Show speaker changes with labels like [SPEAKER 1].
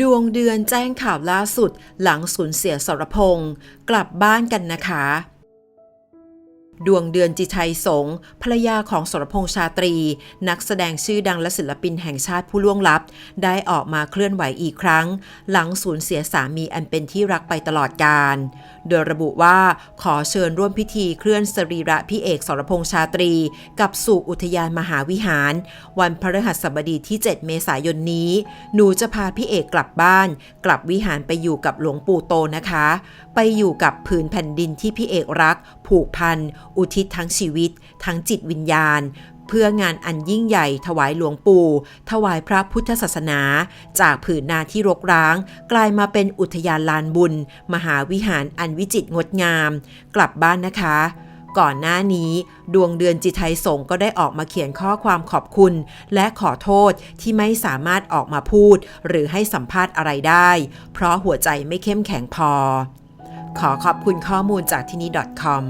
[SPEAKER 1] ดวงเดือนแจ้งข่าวล่าสุดหลังสูญเสียสรพงศ์กลับบ้านกันนะคะ ดวงเดือนจิชัยสงภรรยาของสรพงษ์ชาตรี นักแสดงชื่อดังและศิลปินแห่งชาติผู้ล่วงลับ ได้ออกมาเคลื่อนไหวอีกครั้ง หลังสูญเสียสามีอันเป็นที่รักไปตลอดกาล โดยระบุว่าขอเชิญร่วมพิธีเคลื่อนสรีระพี่เอกสรพงษ์ชาตรี กับสู่อุทยานมหาวิหาร วันพฤหัสบดีที่ 7 เมษายนนี้ หนูจะพาพี่เอกกลับบ้าน กลับวิหารไปอยู่กับหลวงปู่โตนะคะ ไปอยู่กับผืนแผ่นดินที่พี่เอกรัก ผูกพัน อุทิศทั้งชีวิต ทั้งจิตวิญญาณ เพื่องานอันยิ่งใหญ่ถวายหลวงปู่ ถวายพระพุทธศาสนา จากผืนนาที่รกร้าง กลายมาเป็นอุทยานลานบุญ มหาวิหารอันวิจิตรงดงาม กลับบ้านนะคะ ก่อนหน้านี้ ดวงเดือนจิตไทยสงก็ได้ออกมาเขียนข้อความขอบคุณ และขอโทษที่ไม่สามารถออกมาพูด หรือให้สัมภาษณ์อะไรได้ เพราะหัวใจไม่เข้มแข็งพอ ขอขอบคุณข้อมูลจากที่นี่ .com